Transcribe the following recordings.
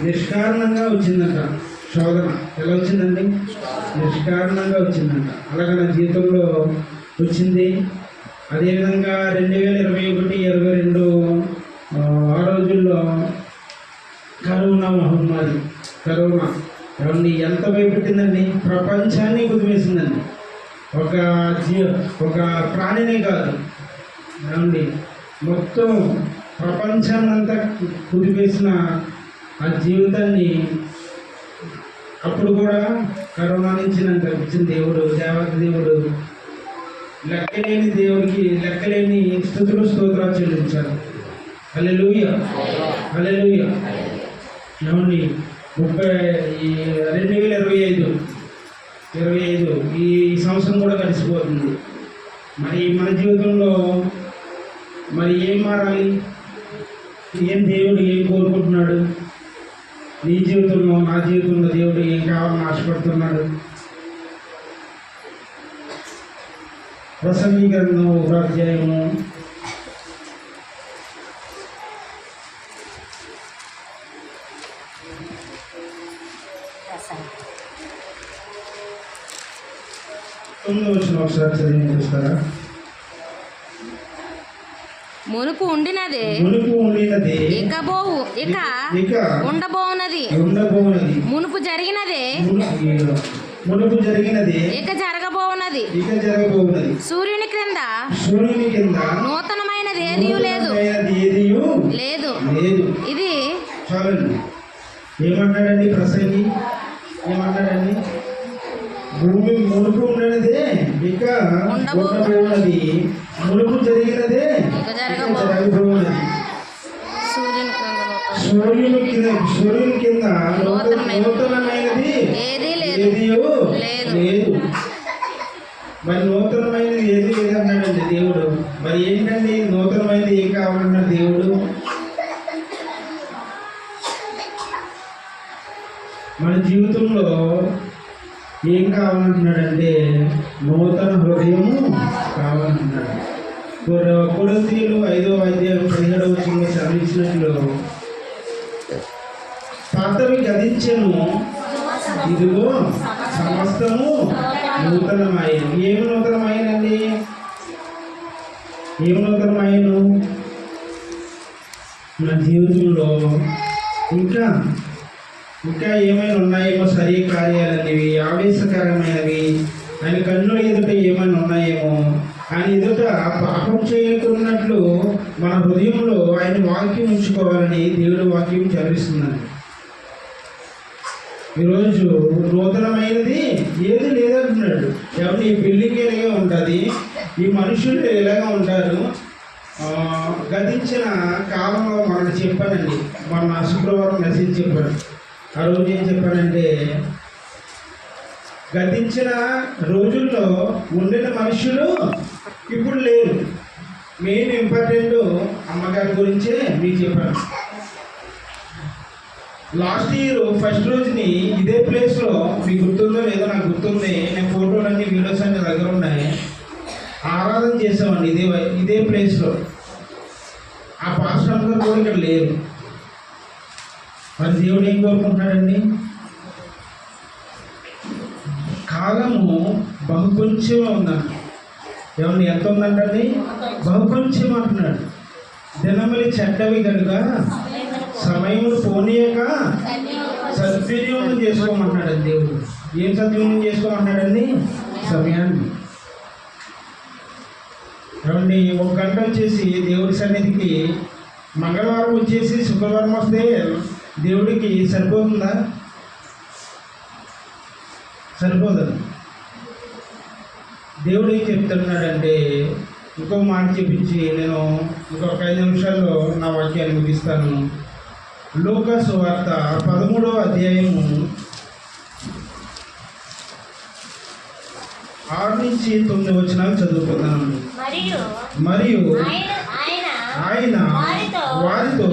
నిష్కారణంగా వచ్చిందంట. శోధన. ఎలా వచ్చిందండి? నిష్కారణంగా వచ్చిందంట. అలాగే నా జీవితంలో వచ్చింది. అదేవిధంగా రెండు వేల ఇరవై ఒకటి ఇరవై రెండు ఆ, రోజుల్లో కరోనా మహమ్మారి. కరోనా. ఎవరిని ఎంత భయపెట్టిందండి? ప్రపంచాన్ని కుదివేసిందండి ఒక జీ ఒక ప్రాణినే కాదు. ఏమండి మొత్తం ప్రపంచాన్నంతా కుదిపేసిన ఆ జీవితాన్ని అప్పుడు కూడా కరోనా నుంచి నాకు కల్పించిన దేవుడు దేవత దేవుడు లెక్కలేని దేవుడికి లెక్కలేని స్థుతులు స్తోత్రాలు చెల్లించారు. హల్లెలూయా. హల్లెలూయా. ఏమండి? ముప్పై రెండు వేల ఇరవై ఐదు. ఇరవై ఐదు. ఈ సంవత్సరం కూడా గడిచిపోతుంది మరి మన జీవితంలో మరి ఏం మారాలి? ఏం దేవుడు ఏం కోరుకుంటున్నాడు? నీ జీవితంలో నా జీవితంలో దేవుడు ఏం కావాలని ఆశపడుతున్నాడు? ప్రసంగీకరణ ఉపాధ్యాయము తొమ్మిది వచ్చిన ఒకసారి చదివి చూస్తారా? మునుపు ఉండినదే. మునుపు ఉండినది. ఇక బోవు ఇక ఇక ఉండబోవునది. ఉండబోనది మునుపు జరిగినదే. మునుపు జరిగినది. ఇక జరగబోవునది. ఇక జరగబోనది సూర్యుని క్రింద సూర్యుని నూతనమైనది ఏదీ లేదు. లేదు. లేదు. ఇది చాలండి. ఏమన్నాడండి ప్రసంగి? ఏమన్నాడండి భూమి మునుపు ఉన్నదే ఇక ఉండబో- ఉండబోనది. మునుపు జరిగినదే సూర్యుని కింద సూర్యుని కింద నూతన- నూతనమైన- నూతనమైనది ఏదీ. లేదు. మరి నూతనమైనది ఏది లేదన్నాడండి దేవుడు. మరి ఏంటండి నూతనమైనది ఏం కావాలన్నాడు దేవుడు? మన జీవితంలో ఏం కావాలంటున్నాడంటే నూతన హృదయము కావాలంటున్నాడు. కొర- ఐదో అధ్యాయం పదిహేడవ వచనంలో చదివించినట్లు పదవి గదించను ఇదిగో సమస్తము నూతనమైన ఏమి నూతనమైనండి ఏమి నూతనమైను మన జీవితంలో ఇంకా ఇంకా ఏమైనా ఉన్నాయేమో సరి కార్యాలనేవి ఆవేశకరమైనవి. ఆయన కన్నుల ఎదుట ఏమైనా ఉన్నాయేమో. ఆయన ఎదుట పాపం చేయకున్నట్లు మన హృదయంలో ఆయన వాక్యం ఉంచుకోవాలని దేవుడి వాక్యం చదివిస్తున్నాను ఈరోజు నూతనమైనది ఏది లేదంటున్నాడు. ఎవరి ఈ బిల్డింగ్ ఇలాగే ఉంటుంది? ఈ మనుషులు ఇలాగే ఉంటారు? గతించిన కాలంలో మనకు చెప్పానండి. మన శుక్రవారం మెసేజ్ చెప్పాను ఆ రోజు ఏం చెప్పానంటే గతించిన రోజుల్లో ఉండిన మనుషులు ఇప్పుడు లేరు. మెయిన్ ఇంపార్టెంట్ అమ్మగారి గురించే మీకు చెప్పాను. లాస్ట్ ఇయర్ ఫస్ట్ రోజుని ఇదే ప్లేస్లో మీకు గుర్తుందో లేదో నాకు గుర్తుంది. నేను ఫోటోలు అన్ని వీడియోస్ అన్ని దగ్గర ఉన్నాయి. ఆరాధన చేసామండి ఇదే వై- ఇదే ప్లేస్లో. ఆ పాస్టర్ అందరూ కూడా ఇక్కడ లేరు. మరి దేవుడు ఏం కోరుకుంటున్నాడండి? కాలము బహు ఉందంట ఏమన్నా ఎంత ఉందంటండి బహు అంటున్నాడు. దినములు చెడ్డవి కనుక సమయం పోనీయక సద్వినియోగం చేసుకోమంటున్నాడు దేవుడు. ఏం సద్వినియోగం చేసుకోమంటున్నాడండి? సమయాన్ని. ఏమండి ఒక గంట వచ్చేసి దేవుడి సన్నిధికి మంగళవారం వచ్చేసి శుక్రవారం వస్తే దేవుడికి సరిపోతుందా? సరిపోతుంది దేవుడు ఏం చెప్తున్నాడంటే ఇంకో మాట చెప్పించి నేను ఇంకొక ఐదు నిమిషాల్లో నా వాక్యాన్ని ముగిస్తాను. లూకాసు వార్త పదమూడవ అధ్యాయము ఆరు నుంచి తొమ్మిది వచ్చినాలు చదువుకున్నాను మరియు ఆయన వారితో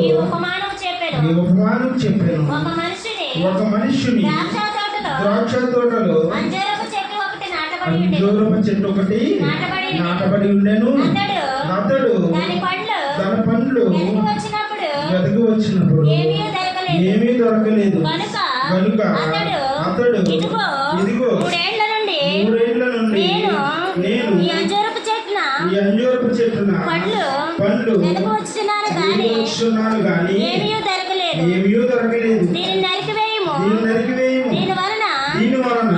చెప్పాడు. ఉపమానం చెప్పాను ఒక మనిషిని ఒక మనిషిని ద్రాక్ష తోటలో ద్రాక్ష తోటలో అంజరపు చెట్టు ఒకటి నాటబడి ఉండేది అంజూరపు చెట్టు ఒకటి నాటబడి ఉండెను. నాటబడి ఉండెను. అతడు అతడు దాని పండ్లు తన పండ్లు వచ్చినప్పుడు వెతికి వచ్చినప్పుడు ఏమీ దొరకలేదు. దొరకలేదు ఏమీ దొరకలేదు. కనుక కనుక అతడు ఇదిగో ఇదిగో మూడేళ్ళ నుండి మూడేళ్ళ నుండి నేను ఈ అంజూరపు చెట్టున ఈ అంజూరపు చెట్టున పండ్లు పండ్లు వచ్చున్నాను గాని ఏమీ దీన్ని నరికివేయము. దీన్ని నరికివేయము. దీని వలన దీని వలన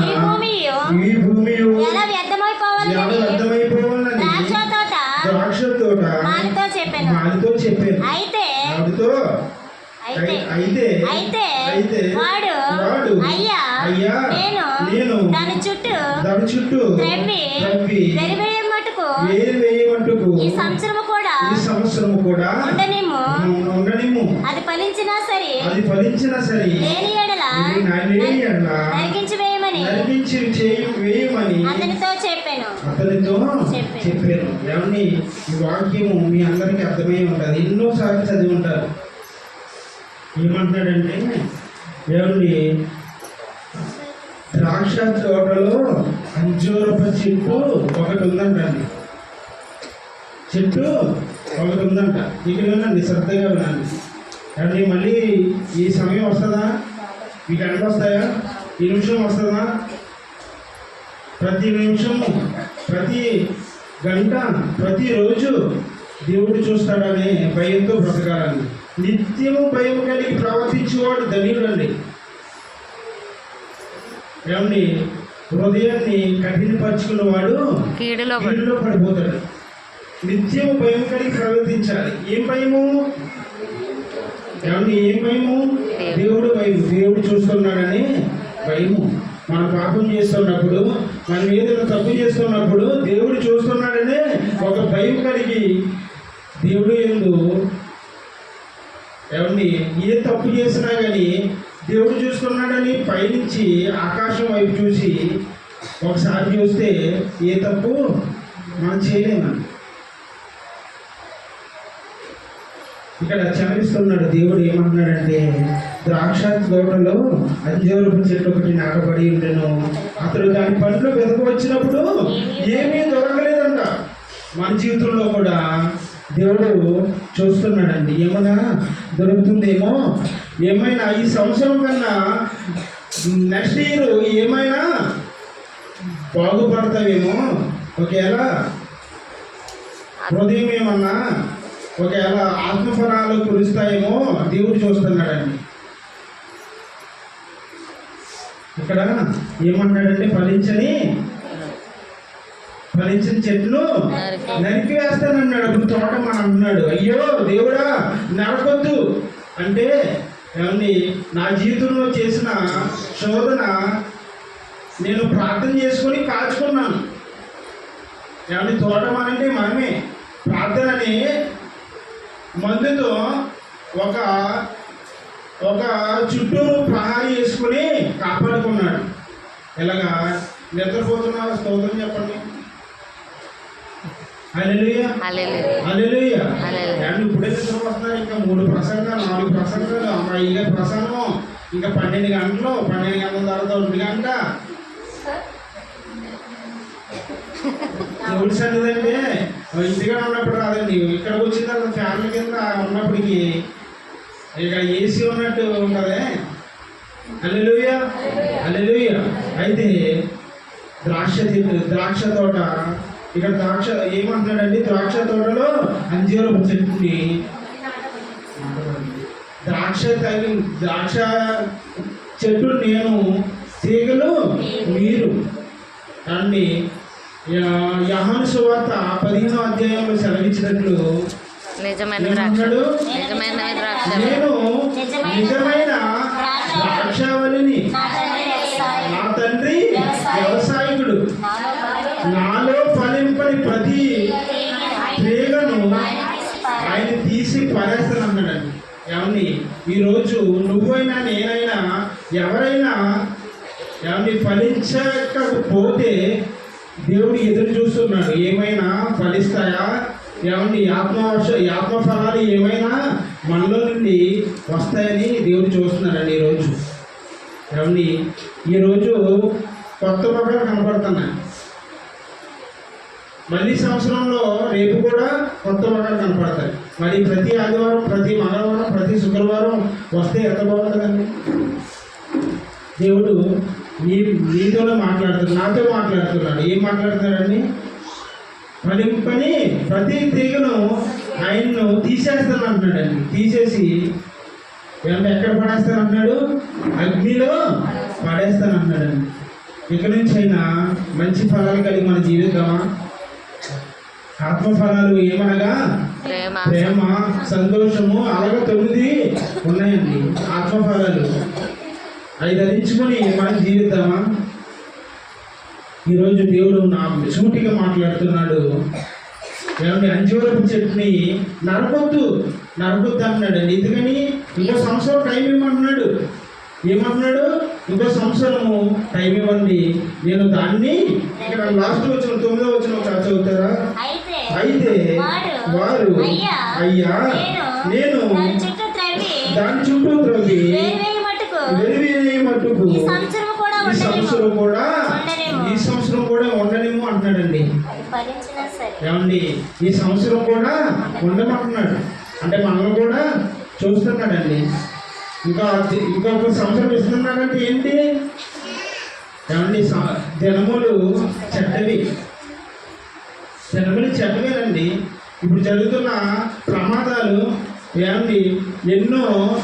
ఎలా వ్యర్థమైపోవాలని ఎలా అర్థమైపోవాలని ద్రాక్ష తోట ద్రాక్ష తోట మానితో చెప్పాను. మానితో చెప్పాను. అయితే ఆవిడతో అయితే అయితే అయితే అయితే వాడు వాడు అయ్యా అయ్యా నేను నేను దాని చుట్టూ దాని చుట్టూ త్రవ్వి త్రవ్వి వేరు వేయమంటుకు? ఈ సంవత్సరము కూడా ఈ కూడా ఉండనేమో ఉండనిము అది ఫలించినా సరే అది ఫలించినా సరే లేని ఎడల లేని నరికించి వేయమని అతనితో చెప్పాను. అతనితో చెప్పాను. ఏమని ఈ వాక్యము మీ అందరికీ అర్థమై ఉంటుంది. ఎన్నోసార్లు చదివి ఉంటారు. ఏమంటున్నాడంటే ఏమండి ద్రాక్ష తోటలో అంజూరప చెట్టు ఒకటి ఉందంటండి. చెట్టు ఒకటి ఉందంట. ఇక్కడ వినండి శ్రద్ధగా వినండి కానీ మళ్ళీ ఈ సమయం వస్తుందా? ఈ గంట వస్తాయా? ఈ నిమిషం వస్తుందా? ప్రతి నిమిషము ప్రతి గంట ప్రతిరోజు దేవుడు చూస్తాడనే భయంతో బ్రతకాలని నిత్యము భయం కలిగి ప్రవర్తించేవాడు ధన్యుడండి. ఏమండి? హృదయాన్ని కఠినపరుచుకున్నవాడు కీడులో పడిపోతాడు. నిత్యము భయం కలిగి ప్రవర్తించాలి. ఏం భయము? ఏమండి ఏం భయము? దేవుడు. భయం. దేవుడు చూస్తున్నాడని భయము. మనం పాపం చేస్తున్నప్పుడు మనం ఏదైనా తప్పు చేస్తున్నప్పుడు దేవుడు చూస్తున్నాడనే ఒక భయం కలిగి దేవుడు ఎందు ఏమండి ఏ తప్పు చేసినా కానీ దేవుడు చూస్తున్నాడని పైనుంచి ఆకాశం వైపు చూసి ఒకసారి చూస్తే ఏ తప్పు మనం చేయలేమండి ఇక్కడ చూస్తున్నాడు. దేవుడు ఏమంటున్నాడంటే ద్రాక్ష తోటలో అంజూరపు చెట్టు ఒకటి నాటబడి ఉండెను. అతడు దాని పండ్లు వెతక వచ్చినప్పుడు ఏమీ దొరకలేదంట. మన జీవితంలో కూడా దేవుడు చూస్తున్నాడండి. ఏమైనా దొరుకుతుందేమో? ఏమైనా ఈ సంవత్సరం కన్నా నెక్స్ట్ ఇయర్ ఏమైనా బాగుపడతావేమో? ఒకవేళ హృదయం ఏమన్నా ఒకవేళ ఆత్మఫలాలు కురుస్తాయేమో దేవుడు చూస్తున్నాడండి. ఇక్కడ ఏమంటాడంటే ఫలించని ఫలించిన చెట్లు నరికి. వేస్తానన్నాడు. అప్పుడు తోట మన అన్నాడు అయ్యో దేవుడా నరకొద్దు. అంటే ఏమండి నా జీవితంలో చేసిన శోధన నేను ప్రార్థన చేసుకొని కాచుకున్నాను ఏమండి తోటమనంటే మనమే. ప్రార్థనని మందుతో ఒక ఒక చుట్టూరు ప్రహారీ వేసుకుని కాపాడుకున్నాడు. ఎలాగా? నిద్రపోతున్నారు స్తోత్రం చెప్పండి. ఇప్పుడే నిద్రపోతున్నారు ఇంకా మూడు ప్రసంగాలు నాలుగు ప్రసంగాలు అమ్మాయి ఇదే ప్రసంగం. ఇంకా పన్నెండు గంటలు పన్నెండు గంటల తర్వాత ఒంటి గంట. ఎవరి సంగతి అంటే ఇంటిగా ఉన్నప్పుడు రాదండి ఇక్కడికి వచ్చిన తర్వాత ఫ్యామిలీ కింద ఉన్నప్పటికీ ఇక ఏసీ ఉన్నట్టు ఉంటదే. అల్లెలుయ్య అల్లెలుయ్య అయితే ద్రాక్ష చెట్టు ద్రాక్ష తోట. ఇక్కడ ద్రాక్ష ఏమంటున్నాడండి ద్రాక్ష తోటలో అంజూరపు చెట్టుని ద్రాక్ష తగి ద్రాక్ష చెట్టు నేను తీగలు మీరు అండి యహాను సువార్త పదిహేనో అధ్యాయంలో సెలవిచ్చినట్లు నిజమైన ద్రాక్ష. నిజమైన ద్రాక్ష. నేను నిజమైన ద్రాక్షావళిని నా తండ్రి వ్యవసాయకుడు నాలో ఫలింపని ప్రతి తీగను ఆయన తీసి పడేస్తానన్నాడండి ఏమండి? ఈరోజు నువ్వైనా నేనైనా ఎవరైనా ఏమండి ఫలించకపోతే దేవుడు ఎదురు చూస్తున్నాడు. ఏమైనా ఫలిస్తాయా? ఏమంటే ఆత్మ ఆత్మ ఫలాలు ఏమైనా మనలో నుండి వస్తాయని దేవుడు చూస్తున్నాడండి ఈరోజు. ఏమండి ఈరోజు కొత్త మొక్కలు కనపడుతున్నాయి. మళ్ళీ సంవత్సరంలో రేపు కూడా కొత్త మొక్కలు కనపడతాయి. మరి ప్రతి ఆదివారం ప్రతి మంగళవారం ప్రతి శుక్రవారం వస్తే ఎంత బాగుంటుందండి? దేవుడు నీ నీతోనే మాట్లాడుతున్నాడు నాతో మాట్లాడుతున్నాడు. ఏం మాట్లాడుతున్నాడండి? పని పని ప్రతి తీగను ఆయన్ను తీసేస్తాను అంటున్నాడండి తీసేసి వెంట ఎక్కడ పడేస్తాను అంటున్నాడు అగ్నిలో పడేస్తాను అంటున్నాడండి ఇక నుంచి అయినా మంచి ఫలాలు కలిగి మన జీవితమా? ఆత్మఫలాలు ఏమనగా? ప్రేమ. ప్రేమ సంతోషము అలాగే తొమ్మిది ఉన్నాయండి. ఆత్మఫలాలు. అవి ధరించుకొని మనం జీవిద్దామా? ఈరోజు దేవుడు నా సూటిగా మాట్లాడుతున్నాడు. ఏమండి అంజూరపు చెట్టుని నరకొద్దు నరకొద్దు అంటున్నాడు అండి ఎందుకని? ఇంకో సంవత్సరం టైం ఇవ్వమంటున్నాడు ఏమంటున్నాడు ఇంకో సంవత్సరము టైం ఇవ్వండి. నేను దాన్ని ఇక్కడ లాస్ట్ వచ్చిన తొమ్మిదో వచ్చిన చదువుతారా? అయితే వారు అయ్యా నేను దాని చుట్టూ త్రవ్వి మట్టుకు ఈ సంవత్సరం కూడా ఈ సంవత్సరం కూడా ఉండలేము అంటున్నాడండి. ఏమండి? ఈ సంవత్సరం కూడా ఉండమంటున్నాడు అంటే మనల్ని కూడా చూస్తున్నాడండి. ఇంకా ఇంకొక సంవత్సరం ఇస్తున్నాడంటే ఏంటి? ఏమండి? దినములు చెడ్డవి. దినములు చెడ్డవేనండి. ఇప్పుడు జరుగుతున్న ప్రమాదాలు ఏమండి? ఎన్నో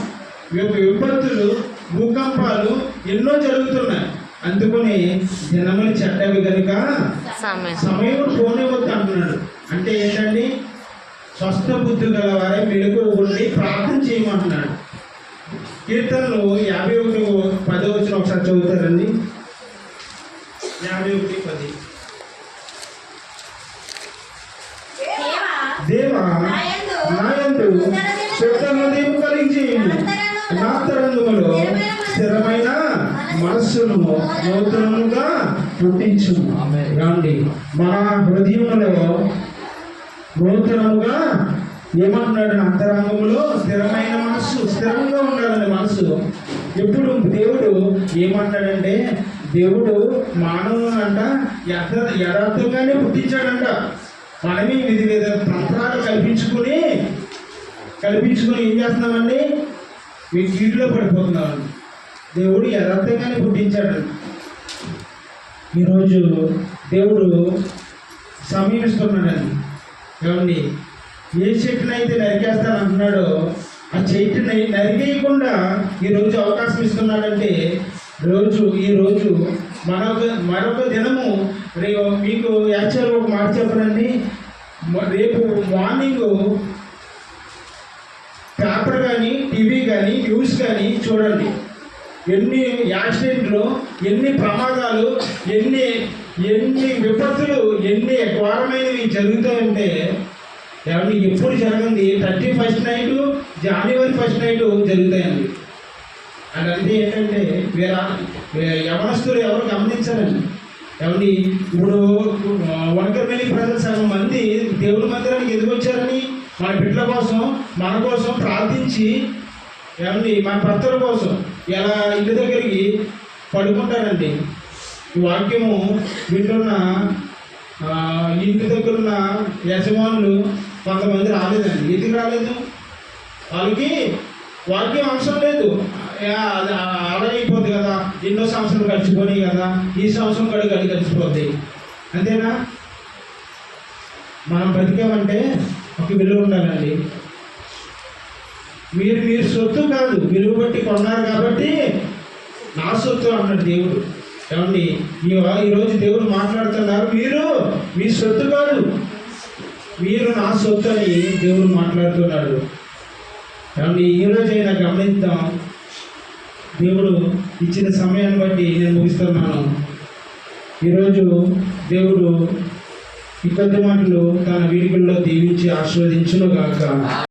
వి- విపత్తులు భూకంపాలు ఎన్నో జరుగుతున్నాయి. అందుకని దినములు చెడ్డవి కనుక సమయం పోనివద్దు అంటున్నాడు. అంటే ఏంటండి? స్వస్థ బుద్ధి గల వారే మెలకు ఉండి ప్రార్థన చేయమంటున్నాడు. కీర్తనలు యాభై ఒకటి పదో వచ్చిన ఒకసారి చదువుతారండి. యాభై ఒకటి పది దేవా నాయందు శుద్ధ హృదయం కలిగి నా తరంగములో స్థిరమైన మనస్సును నూతనముగా పుట్టించు రండి. మన హృదయములో నూతనముగా ఏమంటున్నాడు అంతరంగంలో స్థిరమైన మనస్సు స్థిరంగా ఉండాలండి మనసు ఎప్పుడు దేవుడు ఏమంటాడంటే దేవుడు మానవుని అంట యథ యథార్థంగానే పుట్టించాడంట. మనమే విధి విధ తంత్రాలు కల్పించుకుని కల్పించుకుని ఏం చేస్తున్నామండి? మీ కీడులో పడిపోతున్నారు. దేవుడు యథార్థంగానే పుట్టించాడు. ఈరోజు దేవుడు సమయం ఇస్తున్నాడండి ఏమండి? ఏ చెట్టునైతే నరికేస్తాను అంటున్నాడో ఆ చెట్టుని నరికేయకుండా ఈరోజు అవకాశం ఇస్తున్నాడంటే రోజు ఈ రోజు మరొక మరొక దినము రేపు మీకు యాక్చువల్గా ఒక మాట చెప్పనండి. రేపు మార్నింగ్ పేపర్ కానీ టీవీ కానీ న్యూస్ కానీ చూడండి. ఎన్ని యాక్సిడెంట్లు ఎన్ని ప్రమాదాలు ఎన్ని ఎన్ని విపత్తులు ఎన్ని ఘోరమైనవి జరుగుతాయంటే ఎవరిని ఎప్పుడు జరగంది? థర్టీ ఫస్ట్ నైట్ జనవరి ఫస్ట్ నైట్ జరుగుతాయండి. అదంటే ఏంటంటే వేరే యవనస్తులు ఎవరు గమనించారండి. ఏమండి ఇప్పుడు వనకరమల్లి ప్రజలు సగం మంది దేవుడి మందిరానికి ఎందుకు వచ్చారని? మన బిడ్డల కోసం మన కోసం ప్రార్థించి ఏమండి మన భర్తల కోసం ఎలా ఇంటి దగ్గరికి పడుకుంటారండి. ఈ వాక్యము వింటున్న ఇంటి దగ్గర ఉన్న యజమానులు కొంతమంది రాలేదండి. ఎందుకు రాలేదు? వాళ్ళకి వాక్యం అవసరం లేదు. యా, కదా. ఎన్నో సంవత్సరాలు గడిచిపోయి కదా. ఈ సంవత్సరం కూడా గడి గడిచిపోద్ది. అంతేనా? మనం బతికామంటే ఒక విలువ ఉండాలండి. మీరు మీరు సొత్తు కాదు విలువ బట్టి కొన్నారు కాబట్టి నా సొత్తు అన్నాడు దేవుడు. ఏమండి? ఈ ఈరోజు దేవుడు మాట్లాడుతున్నారు మీరు మీ సొత్తు కాదు. మీరు నా సొత్తు అని దేవుడు మాట్లాడుతున్నాడు. ఏమండి? ఈ అయినా గమనిద్దాం. దేవుడు ఇచ్చిన సమయాన్ని బట్టి నేను ముగిస్తున్నాను. ఈరోజు దేవుడు ఈ కొద్ది మాటలు తన వీడికల్లో దీవించి ఆశీర్వదించును గాక